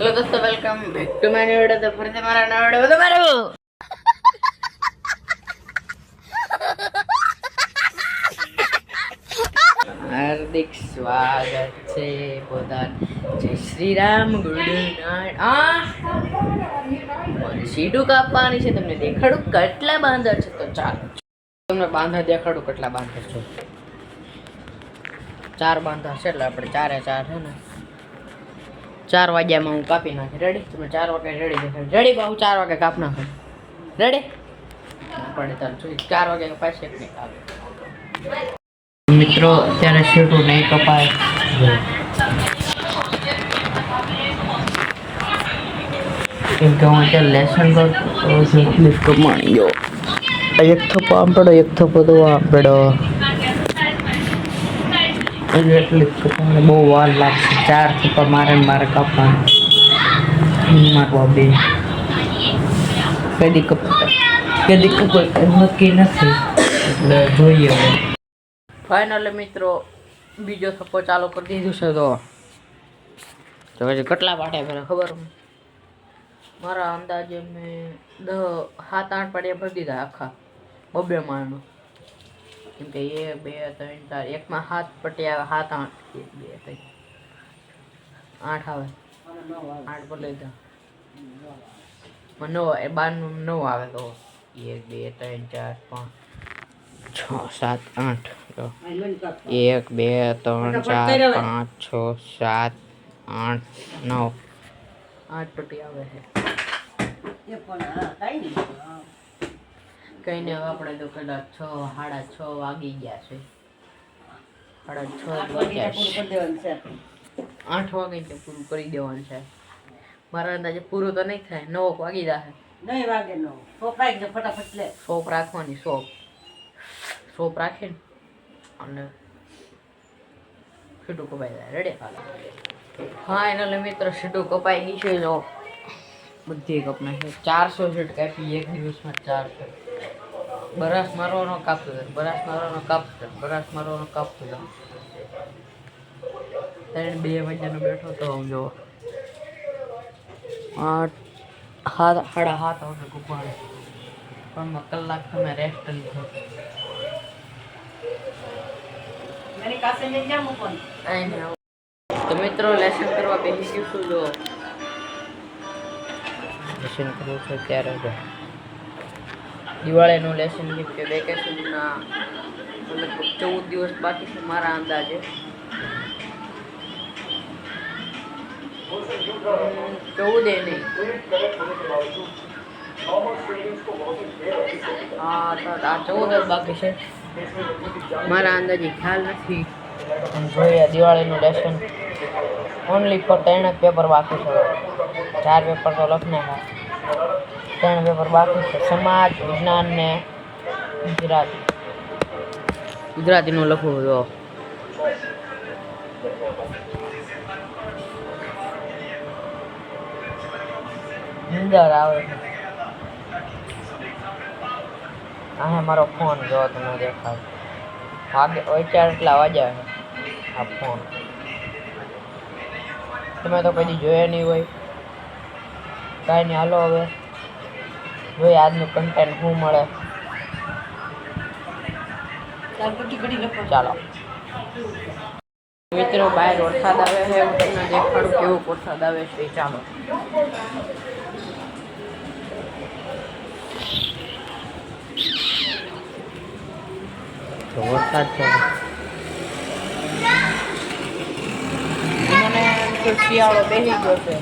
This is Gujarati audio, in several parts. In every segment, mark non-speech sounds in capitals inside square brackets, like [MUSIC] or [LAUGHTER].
હેલો દોસ્તો welcome back to my new video તો ફરીથી મારા નવા વિડિયો તમારું હાર્દિક સ્વાગત છે પોતાન જય શ્રી રામ ગુડ નાઇટ આ સીડું કાપવાની છે તમને દેખાડું કેટલા બાંધર છે તો ચાર તમને બાંધા દેખાડું કેટલા બાંધર છે ચાર બાંધા છે એટલે આપણે ચારે ચાર છે ને? ચાર વાગ્યામાં હું કાપી નાખી. રેડી તમે ચાર વાગે રેડી દેખાય. રેડી બહુ ચાર વાગે કાપ નાખું. રેડી પડે તાર ચાર વાગે કપાય એક નહીં કાપે મિત્રો, અત્યારે શીટું નહીં કપાય. કેમ કે હું અત્યારે લેસન કરતો કમાણી ગયો. એક થપ્પો આમ પડો, એક થપ્પો તો આમ પડો. હજુ એટલી જ બહુ વાર લાગશે. ચાર થપ્પા મારે મારે કાપવાનું. મારવા બે. કદી કપ કદી કપ નક્કી નથી. એટલે જોઈએ હવે. ફાઇનલી મિત્રો, બીજો થપ્પો ચાલુ કરી દીધું છે તો. તો પછી કેટલા પાડ્યા પહેલાં ખબર? મારા અંદાજે મેં દહ સાત આઠ પાડ્યા ભરી દીધા આખા બબે માળનું. કેમ કે એક બે ત્રણ ચાર એકમાં સાત પટ્ટી આવે સાત આઠ એક બે ત્રણ આઠ આવે. આઠ પર લીધા નવ એ બારનું નવ આવે તો. એક બે ત્રણ ચાર પાંચ છ સાત આઠ જો. એક બે ત્રણ ચાર પાંચ છ સાત આઠ નવ. આઠ પટ્ટી આવે છે. કઈ ને આપણે તો કદાચ છ સાડા છ વાગી ગયા છે. સાડા છ આઠ વાગે તો પૂરું કરી દેવાનું છે. મારા અંદાજે પૂરું તો નહીં થાય નવ વાગી જશે સોપ રાખવાની સોપ. સોપ રાખીને અને સીડું કપાઈ જાય. રેડે હા એના મિત્ર સીટું કપાઈ ગઈ છે. જો બધી કપના છે. ચારસો સીટ કાપી એક દિવસમાં ચારસો. બરાસ મારવાનો કાપતો હતો બરાશ મારવાનો કાપતો બરાશ મારવાનો કાપતો હતો ત્રણ બે મહિનાનો બેઠો તો હું જો. આઠ હાથ સાડા હાથ આવશે કૂપવાડે પણ કલાક તમે રેસ્ટ લીધો તો મિત્રો લેસન કરવા બેસી શું જો. લેસન કરવું છે ત્યારે જો. દિવાળીનું લેસન કેમ કે વેકેશનના લગભગ ચૌદ દિવસ બાકી છે મારા અંદાજે. હમ, ચૌદ એ નહીં. હા તો આ ચૌદ જ બાકી છે. મારા અંદાજે ખ્યાલ નથી. પણ જોઈએ દિવાળીનું લેસન ઓનલી ફોર ત્રણ જ પેપર બાકી છે. ચાર પેપર તો લખને ત્રણ પેપર બાકી છે. સમાજ વિજ્ઞાન ને ગુજરાતી. ગુજરાતીનું લખવું જો અંદર આવે આ મારો ફોન જો તમને દેખાય. વાગે વિચાર એટલા વાગ્યા છે. આ ફોન. તમે તો કદી જોયા નહીં હોય. કાંઈ નહીં. હાલો હવે. જોઈએ આજનું કન્ટેન્ટ શું મળે. ચાલો. મિત્રો બહાર વરસાદ આવે છે હું તમને દેખાડું કેવું વરસાદ આવે છે ચાલો. વરસાદ છે. મને તો શિયાળો બેસી ગયો છે.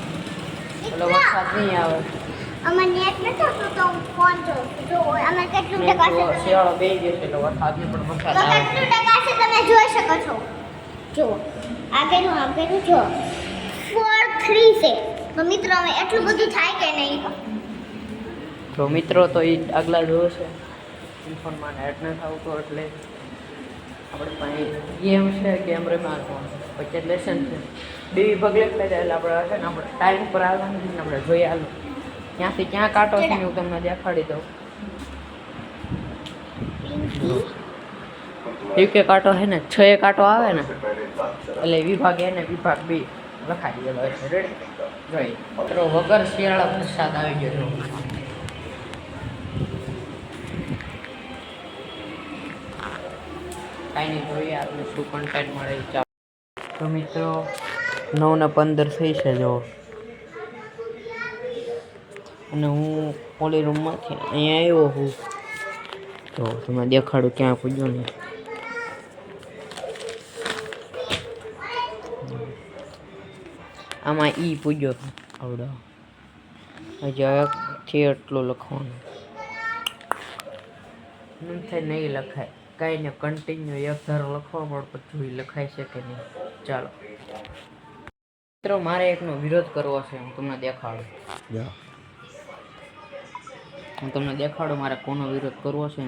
એટલે વરસાદ નહીં આવે. અમે નેટ આવતું તો ફોન જો જો અમે કેટલું ને ટકા છે શિયાળો ગયો છે એટલે વરસાદ પણ વરસાદ આવે. કેટલું ટકા છે તમે જોઈ શકો છો? જો આગળનું આગળનું જો. ફોર થ્રી છે. તો મિત્રો હવે એટલું બધું થાય કે નહીં? તો મિત્રો તો એ આગલા જોવે છે ફોનમાં નેટ થવું તો એટલે આપણે પાસે ગેમ છે ગેમ રમ્યા પછી લેસન છે. બે પગલે એટલે આપણે ને આપણે ટાઈમ પર આવવાનું ને આપણે જોઈ આલો ક્યાંથી ક્યાં કાંટો છે હું તમને દેખાડી દઉં. એક કાંટો છે ને છ એ કાંટો આવે ને એટલે વિભાગ એ ને વિભાગ બી લખાઈ ગયેલો છે. રેડી જોઈ. મિત્રો વગર શિયાળા વરસાદ આવી ગયો કાંઈ નહીં જોઈએ આપણે શું કન્ટેન્ટ મળે તો મિત્રો નવ ને પંદર થઈ છે જો અને હું ઓલી રૂમમાંથી અહીંયા આવ્યો હું તો તમે દેખાડું ક્યાં પૂજ્યો ને. આમાં ઈ પૂજ્યો આવડો. હજી એટલું લખવાનું. નથી નહીં લખાય. કાંઈ ને કન્ટિન્યુ એક ધારો લખવા પડે પછી લખાય છે કે નહીં. ચાલો. મિત્રો મારે એકનો વિરોધ કરવો છે હું તમને દેખાડું. હું તમને દેખાડું, મારે કોનો વિરોધ કરવો છે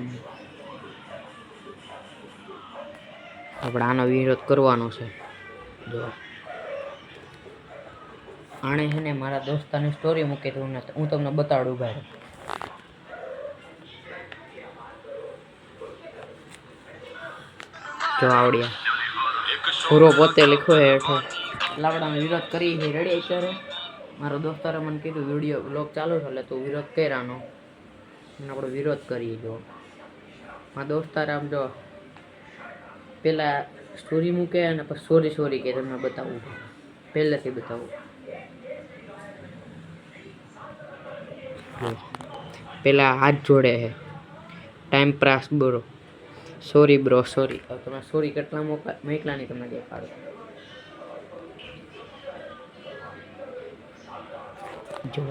આપણે આનો વિરોધ કરવાનો છે. જો. આણે છે ને મારા દોસ્તાની સ્ટોરી મૂકી હતી હું તમને બતાડું ભાઈ. જો આવડ્યા. પૂરો પોતે લખ્યો છે હેઠો લાકડાનો વિરોધ કરી છે. રેડી અત્યારે? મારો દોસ્તારે મને કીધું, વીડિયો બ્લોગ ચાલુ છે, એટલે તું વિરોધ કર્યાનો. અને આપણે વિરોધ કરીએ જો. મારા દોસ્તારે આમ જો પેલા સ્ટોરી મૂકે અને પછી સોરી સોરી કે તમને બતાવું પહેલેથી બતાવું. જો. પેલા હાથ જોડે છે. Time pass bro sorry bro sorry હવે તમે સોરી કેટલા મોકલા મોકલા નહીં તમને દેખાડો. જો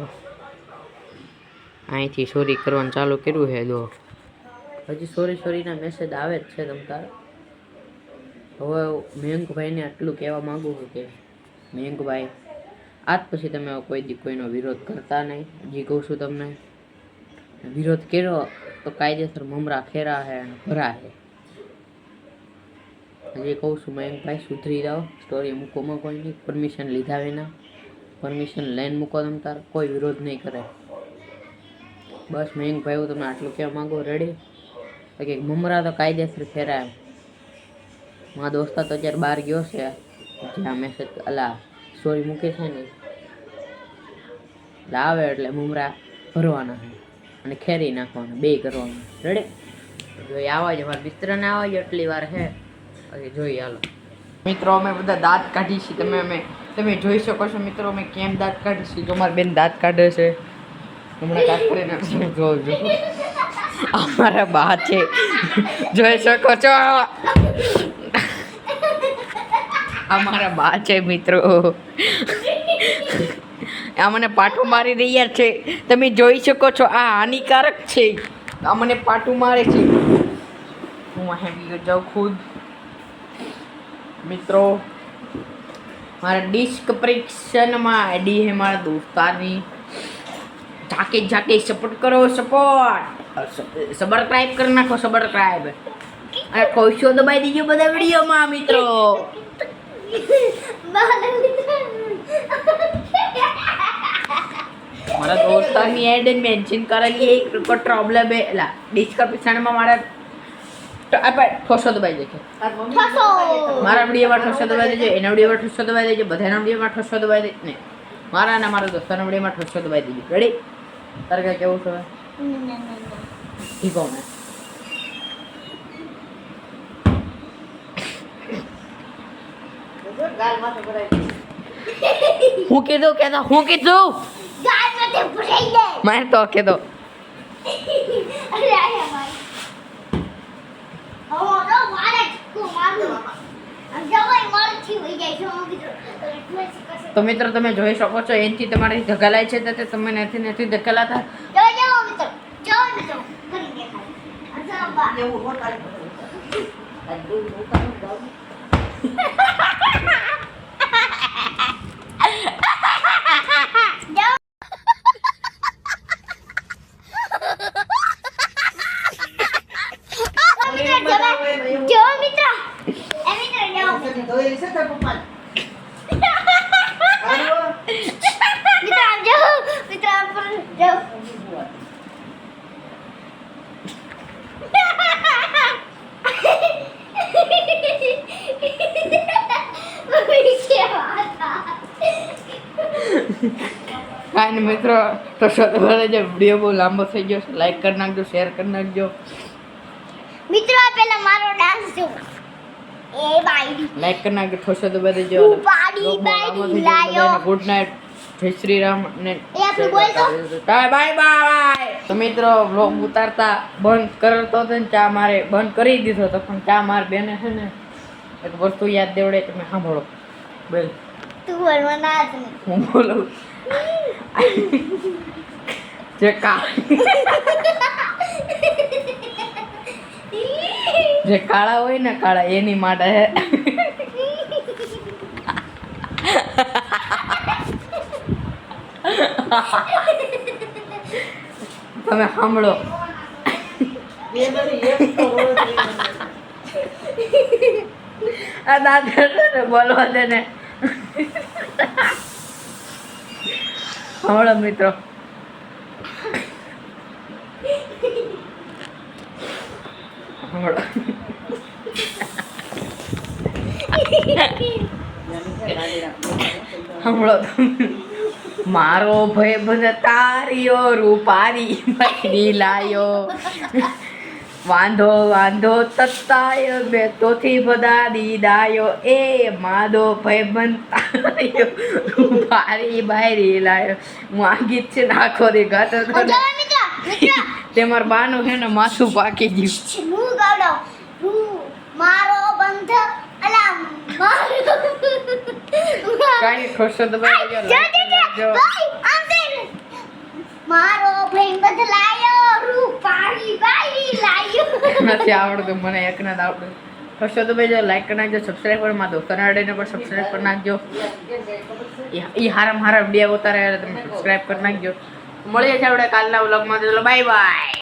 અહીંથી સોરી કરવાનું ચાલુ કર્યું છે દો હજી સોરી સોરીના મેસેજ આવે જ છે તમ તારે. હવે મયંકભાઈને આટલું કહેવા માગું છું કે મયંકભાઈ આજ પછી તમે કોઈ દી કોઈનો વિરોધ કરતા નહીં. હજી કહું છું તમને, વિરોધ કર્યો તો કાયદેસર મમરા ખેરા છે અને ભરા છે હજી કહું છું મયંકભાઈ સુધરી જાઓ. સ્ટોરી મૂકોમાં કોઈની પરમિશન લીધા વિના. પરમિશન લઈને મૂકો તમ તાર. કોઈ વિરોધ નહીં કરે. બસ મયંકભાઈ હું તમને આટલું કહેવા માગું? રેડી કે, મમરા તો કાયદેસર ફેરાય મારા દોસ્તા તો અત્યારે બહાર ગયો છે, જ્યાં મેસેજ અલા સ્ટોરી મૂકે છે ને આવે એટલે મમરા ભરવાના છે અને ખેરી નાખવાના, બે કરવાના. રેડી જોઈએ આવા જ અમારા મિત્રને આવા જ એટલી વાર પછી જોઈએ હાલો. મિત્રો, અમે બધા દાંત કાઢી છીએ. તમે અમે, તમે જોઈ શકો છો મિત્રો, અમે કેમ દાંત કાઢી છીએ? તો અમારી બેન દાંત કાઢે છે. હમણાં કાઢ કરીને તમે જોજો અમારા બા છે. જોઈ શકો છો. અમારા બા છે મિત્રો. આ મને પાટું મારી રહ્યા છે. તમે જોઈ શકો છો, આ હાનિકારક છે. આ મને પાટું મારે છે. હું અહીં જાઉં ખુદ. મિત્રો, મારા ડિસ્ક પરીક્ષણમાં આઈડી હે મારા દોસ્તારની. જાકે જાકે સપોર્ટ કરો સપોર્ટ સબસ્ક્રાઇબ કરી નાખો સબસ્ક્રાઇબ અને કોઈશો દબાઈ દેજો બધા વિડીયોમાં મિત્રો? મારા દોસ્તારની એડ મેન્શન કરેલી એક પ્રોબ્લેમ એ એલા ડિસ્ક્રિપ્શનમાં મારા ઠોસો દબાઈ દેજો. મારા વિડીયોમાં ઠોસો દબાઈ દેજો એના વિડીયોમાં ઠોસો દબાઈ દેજો બધાના વિડીયોમાં ઠોસો દબાઈ દેજો નહીં મારા અને મારા દોસ્તારના વિડીયોમાં ઠોસો દબાઈ દેજો. રેડી તારે કાંઈ કેવું છે? ઠીક ને હું કીધું કે હું કીધું? મારે તો અરે હવે તો મારે તું મિત્રો તમે જોઈ શકો છો એનથી તમારી ધકેલાય છે તો તે તમે નથી નથી ધકેલાતા જો Willy sa tapupan. Ano? Bitawan jauh, bitawan pun jauh. કાંઈ મિત્રો તો સતવારે જે વિડીયો બહુ લાંબો થઈ ગયો લાઈક કરી નાખજો શેર કરી નાખજો મિત્રો પહેલાં મારો ડાન્સ જોવો એ બાઈ. લાઈક કરના કે ઠોસો તો બધે જો લાયો. ગુડ નાઇટ જય શ્રી રામ ને એ આપણે બોલ તો. બાય બાય તો મિત્રો વ્લોગ ઉતારતા બંધ કરતો હતો ને ચા મારે બંધ કરી દીધો તો પણ ચા માર બેને છે ને એક વસ્તુ યાદ દેવડે તમે સાંભળો. બોલ. તું બોલવાના જ હું બોલું? [LAUGHS] જે કા [LAUGHS] જે કાળા હોય ને કાળા, એની માટે હે. તમે સાંભળો. આ દાદા છે ને, બોલવા દે ને. સાંભળો મિત્રો. સાંભળો તમે. મારો ભાઈ બંધ તારીયો રૂપારી લાયો. વાંધો વાંધો તત્તાય બે તોથી બધા દીદાયો એ માદો ભાઈ બંધ તારીયો રૂપારી બાયરી લાયો. હું આ ગીત છે નાખો દી ગાતો ને તે મારા બાનું છે ને માથું પાકી ગયું. હું ગાવડો હું મારો બંધ અલા મારો કાંઈ જો. ભાઈ, મારો ભાઈ બદલાયો. લાયો. નથી આવડતું મને એક નથી આવડતું ખોશો તો જો લાઈક કરી નાખજો સબસ્ક્રાઈબ કરી મારા દોસ્તાને અડીને પણ સબસ્ક્રાઈબ કરી નાખજો. એ હારામ હારા બે ઉતારે તમે સબસ્ક્રાઈબ કરી નાખજો. મળીએ છીએ આપણે કાલના વ્લોગમાં ચલો બાય બાય